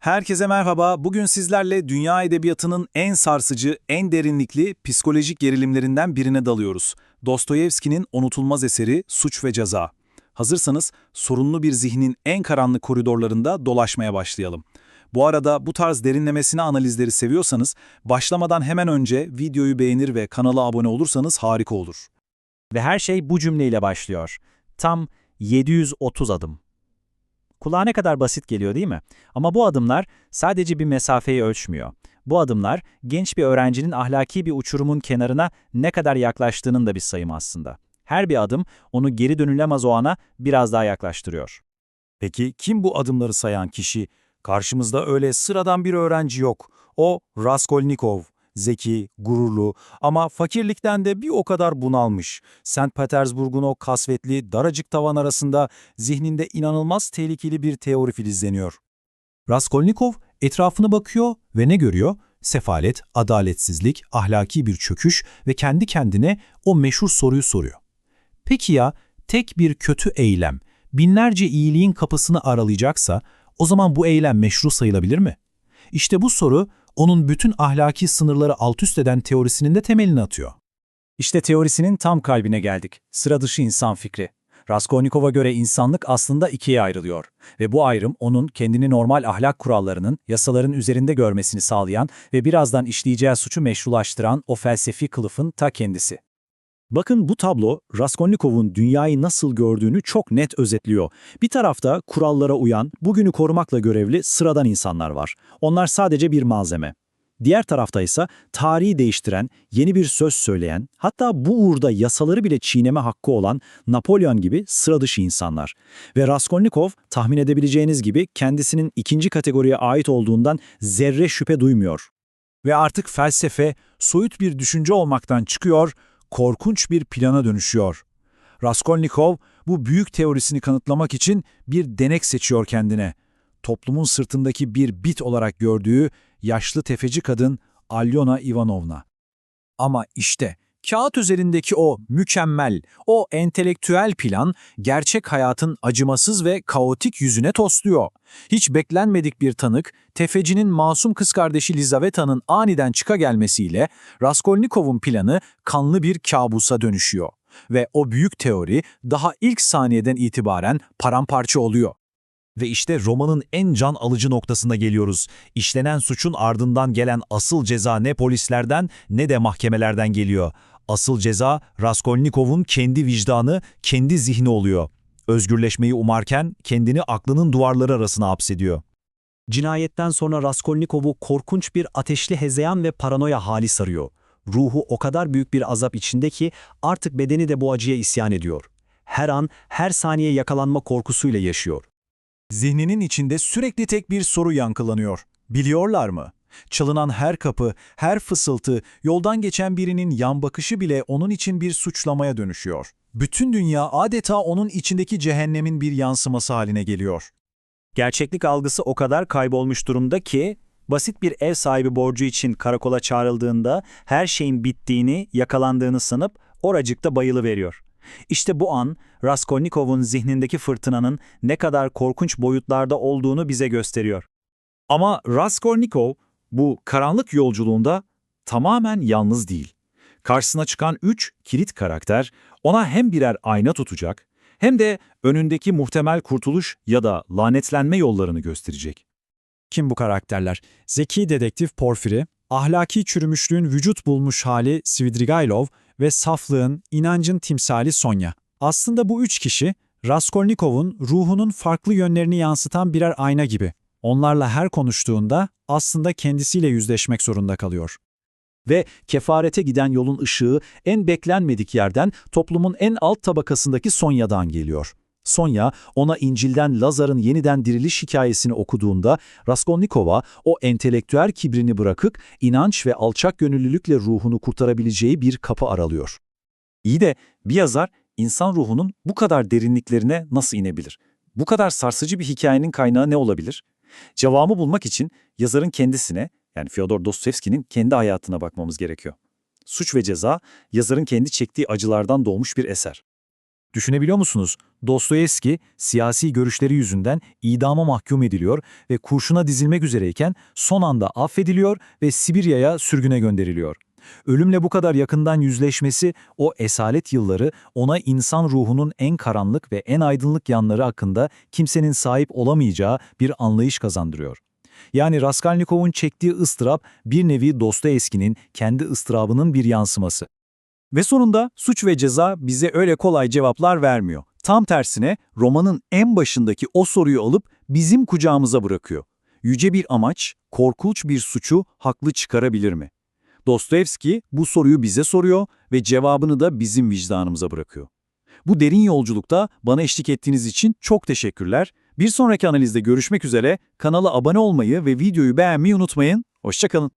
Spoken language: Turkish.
Herkese merhaba. Bugün sizlerle dünya edebiyatının en sarsıcı, en derinlikli psikolojik gerilimlerinden birine dalıyoruz. Dostoyevski'nin unutulmaz eseri Suç ve Ceza. Hazırsanız sorunlu bir zihnin en karanlık koridorlarında dolaşmaya başlayalım. Bu arada bu tarz derinlemesine analizleri seviyorsanız başlamadan hemen önce videoyu beğenir ve kanala abone olursanız harika olur. Ve her şey bu cümleyle başlıyor. Tam 730 adım. Kulağa ne kadar basit geliyor değil mi? Ama bu adımlar sadece bir mesafeyi ölçmüyor. Bu adımlar genç bir öğrencinin ahlaki bir uçurumun kenarına ne kadar yaklaştığının da bir sayımı aslında. Her bir adım onu geri dönülemez o ana biraz daha yaklaştırıyor. Peki kim bu adımları sayan kişi? Karşımızda öyle sıradan bir öğrenci yok. O Raskolnikov, zeki, gururlu ama fakirlikten de bir o kadar bunalmış. St. Petersburg'un o kasvetli, daracık tavan arasında zihninde inanılmaz tehlikeli bir teori filizleniyor. Raskolnikov etrafına bakıyor ve ne görüyor? Sefalet, adaletsizlik, ahlaki bir çöküş ve kendi kendine o meşhur soruyu soruyor. Peki ya tek bir kötü eylem binlerce iyiliğin kapısını aralayacaksa o zaman bu eylem meşru sayılabilir mi? İşte bu soru onun bütün ahlaki sınırları altüst eden teorisinin de temelini atıyor. İşte teorisinin tam kalbine geldik. Sıra dışı insan fikri. Raskolnikov'a göre insanlık aslında ikiye ayrılıyor ve bu ayrım onun kendini normal ahlak kurallarının, yasaların üzerinde görmesini sağlayan ve birazdan işleyeceği suçu meşrulaştıran o felsefi kılıfın ta kendisi. Bakın bu tablo Raskolnikov'un dünyayı nasıl gördüğünü çok net özetliyor. Bir tarafta kurallara uyan, bugünü korumakla görevli sıradan insanlar var. Onlar sadece bir malzeme. Diğer tarafta ise tarihi değiştiren, yeni bir söz söyleyen, hatta bu uğurda yasaları bile çiğneme hakkı olan Napolyon gibi sıra dışı insanlar. Ve Raskolnikov tahmin edebileceğiniz gibi kendisinin ikinci kategoriye ait olduğundan zerre şüphe duymuyor. Ve artık felsefe soyut bir düşünce olmaktan çıkıyor, korkunç bir plana dönüşüyor. Raskolnikov bu büyük teorisini kanıtlamak için bir denek seçiyor kendine. Toplumun sırtındaki bir bit olarak gördüğü yaşlı tefeci kadın Alyona Ivanovna. Ama işte kağıt üzerindeki o mükemmel, o entelektüel plan gerçek hayatın acımasız ve kaotik yüzüne tosluyor. Hiç beklenmedik bir tanık, tefecinin masum kız kardeşi Lizaveta'nın aniden çıka gelmesiyle Raskolnikov'un planı kanlı bir kabusa dönüşüyor. Ve o büyük teori daha ilk saniyeden itibaren paramparça oluyor. Ve işte romanın en can alıcı noktasına geliyoruz. İşlenen suçun ardından gelen asıl ceza ne polislerden ne de mahkemelerden geliyor. Asıl ceza Raskolnikov'un kendi vicdanı, kendi zihni oluyor. Özgürleşmeyi umarken kendini aklının duvarları arasına hapsediyor. Cinayetten sonra Raskolnikov'u korkunç bir ateşli hezeyan ve paranoya hali sarıyor. Ruhu o kadar büyük bir azap içinde ki artık bedeni de bu acıya isyan ediyor. Her an, her saniye yakalanma korkusuyla yaşıyor. Zihninin içinde sürekli tek bir soru yankılanıyor. Biliyorlar mı? Çalınan her kapı, her fısıltı, yoldan geçen birinin yan bakışı bile onun için bir suçlamaya dönüşüyor. Bütün dünya adeta onun içindeki cehennemin bir yansıması haline geliyor. Gerçeklik algısı o kadar kaybolmuş durumda ki, basit bir ev sahibi borcu için karakola çağrıldığında her şeyin bittiğini, yakalandığını sanıp oracıkta bayılı veriyor. İşte bu an Raskolnikov'un zihnindeki fırtınanın ne kadar korkunç boyutlarda olduğunu bize gösteriyor. Ama Raskolnikov bu karanlık yolculuğunda tamamen yalnız değil. Karşısına çıkan üç kilit karakter ona hem birer ayna tutacak hem de önündeki muhtemel kurtuluş ya da lanetlenme yollarını gösterecek. Kim bu karakterler? Zeki dedektif Porfiri, ahlaki çürümüşlüğün vücut bulmuş hali Svidrigailov ve saflığın, inancın timsali Sonya. Aslında bu üç kişi, Raskolnikov'un ruhunun farklı yönlerini yansıtan birer ayna gibi. Onlarla her konuştuğunda aslında kendisiyle yüzleşmek zorunda kalıyor. Ve kefarete giden yolun ışığı en beklenmedik yerden toplumun en alt tabakasındaki Sonya'dan geliyor. Sonya, ona İncil'den Lazar'ın yeniden diriliş hikayesini okuduğunda Raskolnikov'a o entelektüel kibrini bırakıp inanç ve alçak gönüllülükle ruhunu kurtarabileceği bir kapı aralıyor. İyi de bir yazar insan ruhunun bu kadar derinliklerine nasıl inebilir? Bu kadar sarsıcı bir hikayenin kaynağı ne olabilir? Cevabı bulmak için yazarın kendisine, yani Fyodor Dostoyevski'nin kendi hayatına bakmamız gerekiyor. Suç ve Ceza, yazarın kendi çektiği acılardan doğmuş bir eser. Düşünebiliyor musunuz? Dostoyevski siyasi görüşleri yüzünden idama mahkum ediliyor ve kurşuna dizilmek üzereyken son anda affediliyor ve Sibirya'ya sürgüne gönderiliyor. Ölümle bu kadar yakından yüzleşmesi o esalet yılları ona insan ruhunun en karanlık ve en aydınlık yanları hakkında kimsenin sahip olamayacağı bir anlayış kazandırıyor. Yani Raskolnikov'un çektiği ıstırap bir nevi Dostoyevski'nin kendi ıstırabının bir yansıması. Ve sonunda suç ve ceza bize öyle kolay cevaplar vermiyor. Tam tersine romanın en başındaki o soruyu alıp bizim kucağımıza bırakıyor. Yüce bir amaç, korkunç bir suçu haklı çıkarabilir mi? Dostoyevski bu soruyu bize soruyor ve cevabını da bizim vicdanımıza bırakıyor. Bu derin yolculukta bana eşlik ettiğiniz için çok teşekkürler. Bir sonraki analizde görüşmek üzere. Kanala abone olmayı ve videoyu beğenmeyi unutmayın. Hoşçakalın.